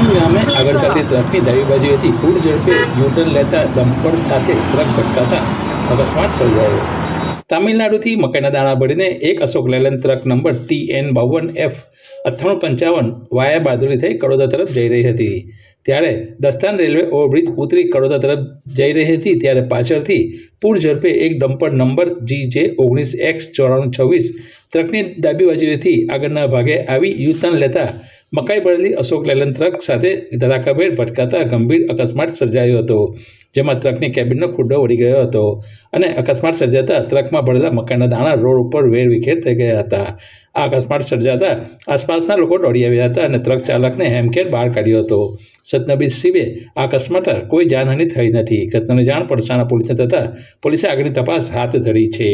આગળ ચાલતી ટ્રકની ડાબી બાજુએથી પૂર ઝડપે યુટર્ન લેતા ડમ્પર સાથે ટ્રક ભટકાતા અકસ્માત સર્જાયો. તામિલનાડુથી મકાઈના દાણા ભરીને એક Ashok Leyland truck number T N બાવન એફ અથાણું પંચાવન વાયા બાદરી થઈ કડોદા તરફ જઈ રહી હતી. ત્યારે દસ્તાન રેલવે ઓવરબ્રિજ ઉતરી કડોદા તરફ જઈ રહી હતી ત્યારે પાછળથી પૂર ઝડપે એક ડમ્પર નંબર જી જે ઓગણીસ એક્સ ચોરાણું છવ્વીસ ટ્રકની ડાબી બાજુએથી આગળના ભાગે આવી યુટર્ન લેતા મકાઈ ભરેલી અશોક લેલન ટ્રક સાથે ધડાકાભેર ભટકાતા ગંભીર અકસ્માત સર્જાયો હતો, જેમાં ટ્રકની કેબિનનો ખુડ્ડો વળી ગયો હતો અને અકસ્માત સર્જાતા ટ્રકમાં ભરેલા મકાઈના દાણા રોડ ઉપર વેરવિખેર થઈ ગયા હતા. આ અકસ્માત સર્જાતા આસપાસના લોકો દોડી આવ્યા હતા અને ટ્રક ચાલકને હેમખેર બહાર કાઢ્યો હતો. સતનબી શિવે આ અકસ્માત કોઈ જાનહાનિ થઈ નથી. ઘટનાની જાણ પડસાના પોલીસને થતાં પોલીસે આગળની તપાસ હાથ ધરી છે.